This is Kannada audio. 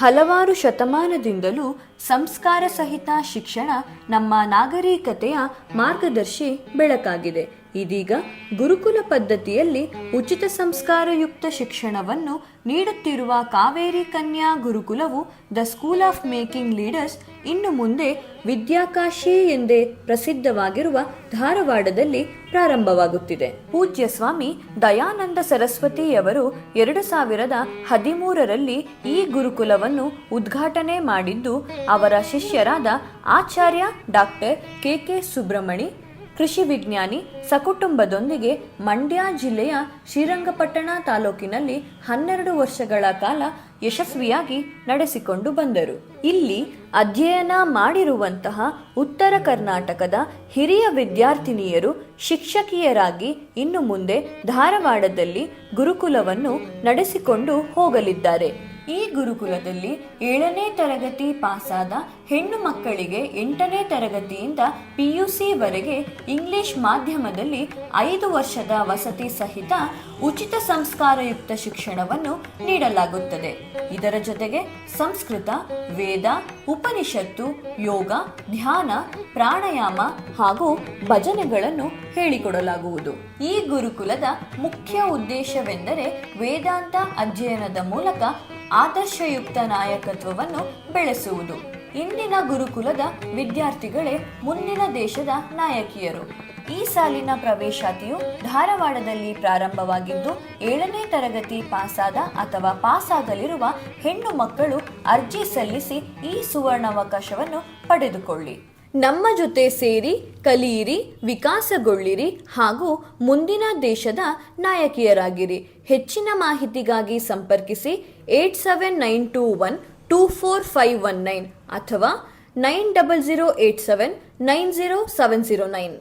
ಹಲವಾರು ಶತಮಾನದಿಂದಲೂ ಸಂಸ್ಕಾರ ಸಹಿತ ಶಿಕ್ಷಣ ನಮ್ಮ ನಾಗರಿಕತೆಯ ಮಾರ್ಗದರ್ಶಿ ಬೆಳಕಾಗಿದೆ. ಇದೀಗ ಗುರುಕುಲ ಪದ್ಧತಿಯಲ್ಲಿ ಉಚಿತ ಸಂಸ್ಕಾರಯುಕ್ತ ಶಿಕ್ಷಣವನ್ನು ನೀಡುತ್ತಿರುವ Kaveri Kanya ಗುರುಕುಲವು the school of making leaders ಇನ್ನು ಮುಂದೆ ವಿದ್ಯಾಕಾಶಿ ಎಂದೇ ಪ್ರಸಿದ್ಧವಾಗಿರುವ ಧಾರವಾಡದಲ್ಲಿ ಪ್ರಾರಂಭವಾಗುತ್ತಿದೆ. ಪೂಜ್ಯ ಸ್ವಾಮಿ ದಯಾನಂದ ಸರಸ್ವತಿಯವರು ಎರಡು ಸಾವಿರದ ಹದಿಮೂರರಲ್ಲಿ ಈ ಗುರುಕುಲವನ್ನು ಉದ್ಘಾಟನೆ ಮಾಡಿದ್ದು, ಅವರ ಶಿಷ್ಯರಾದ Acharya doctor K K Subramani ಕೃಷಿ ವಿಜ್ಞಾನಿ ಸಕುಟುಂಬದೊಂದಿಗೆ ಮಂಡ್ಯ ಜಿಲ್ಲೆಯ ಶ್ರೀರಂಗಪಟ್ಟಣ ತಾಲೂಕಿನಲ್ಲಿ ಹನ್ನೆರಡು ವರ್ಷಗಳ ಕಾಲ ಯಶಸ್ವಿಯಾಗಿ ನಡೆಸಿಕೊಂಡು ಬಂದರು. ಇಲ್ಲಿ ಅಧ್ಯಯನ ಮಾಡಿರುವಂತಹ ಉತ್ತರ ಕರ್ನಾಟಕದ ಹಿರಿಯ ವಿದ್ಯಾರ್ಥಿನಿಯರು ಶಿಕ್ಷಕಿಯರಾಗಿ ಇನ್ನು ಮುಂದೆ ಧಾರವಾಡದಲ್ಲಿ ಗುರುಕುಲವನ್ನು ನಡೆಸಿಕೊಂಡು ಹೋಗಲಿದ್ದಾರೆ. ಈ ಗುರುಕುಲದಲ್ಲಿ ಏಳನೇ ತರಗತಿ ಪಾಸಾದ ಹೆಣ್ಣು ಮಕ್ಕಳಿಗೆ ಎಂಟನೇ ತರಗತಿಯಿಂದ ಪಿಯುಸಿ ವರೆಗೆ ಇಂಗ್ಲಿಷ್ ಮಾಧ್ಯಮದಲ್ಲಿ ಐದು ವರ್ಷದ ವಸತಿ ಸಹಿತ ಉಚಿತ ಸಂಸ್ಕಾರಯುಕ್ತ ಶಿಕ್ಷಣವನ್ನು ನೀಡಲಾಗುತ್ತದೆ. ಇದರ ಜೊತೆಗೆ ಸಂಸ್ಕೃತ, ವೇದ, ಉಪನಿಷತ್ತು, ಯೋಗ, ಧ್ಯಾನ, ಪ್ರಾಣಾಯಾಮ ಹಾಗೂ ಭಜನೆಗಳನ್ನು ಹೇಳಿಕೊಡಲಾಗುವುದು. ಈ ಗುರುಕುಲದ ಮುಖ್ಯ ಉದ್ದೇಶವೆಂದರೆ ವೇದಾಂತ ಅಧ್ಯಯನದ ಮೂಲಕ ಆದರ್ಶಯುಕ್ತ ನಾಯಕತ್ವವನ್ನು ಬೆಳೆಸುವುದು. ಇಂದಿನ ಗುರುಕುಲದ ವಿದ್ಯಾರ್ಥಿಗಳೇ ಮುಂದಿನ ದೇಶದ ನಾಯಕಿಯರು. ಈ ಸಾಲಿನ ಪ್ರವೇಶಾತಿಯು ಧಾರವಾಡದಲ್ಲಿ ಪ್ರಾರಂಭವಾಗಿದ್ದು, ಏಳನೇ ತರಗತಿ ಪಾಸಾದ ಅಥವಾ ಪಾಸಾಗಲಿರುವ ಹೆಣ್ಣು ಮಕ್ಕಳು ಅರ್ಜಿ ಸಲ್ಲಿಸಿ ಈ ಸುವರ್ಣಾವಕಾಶವನ್ನು ಪಡೆದುಕೊಳ್ಳಿ. ನಮ್ಮ ಜೊತೆ ಸೇರಿ, ಕಲಿಯಿರಿ, ವಿಕಾಸಗೊಳ್ಳಿರಿ ಹಾಗೂ ಮುಂದಿನ ದೇಶದ ನಾಯಕಿಯರಾಗಿರಿ. ಹೆಚ್ಚಿನ ಮಾಹಿತಿಗಾಗಿ ಸಂಪರ್ಕಿಸಿ eight seven nine two one two four five one nine ಅಥವಾ nine double zero eight seven nine zero seven zero nine.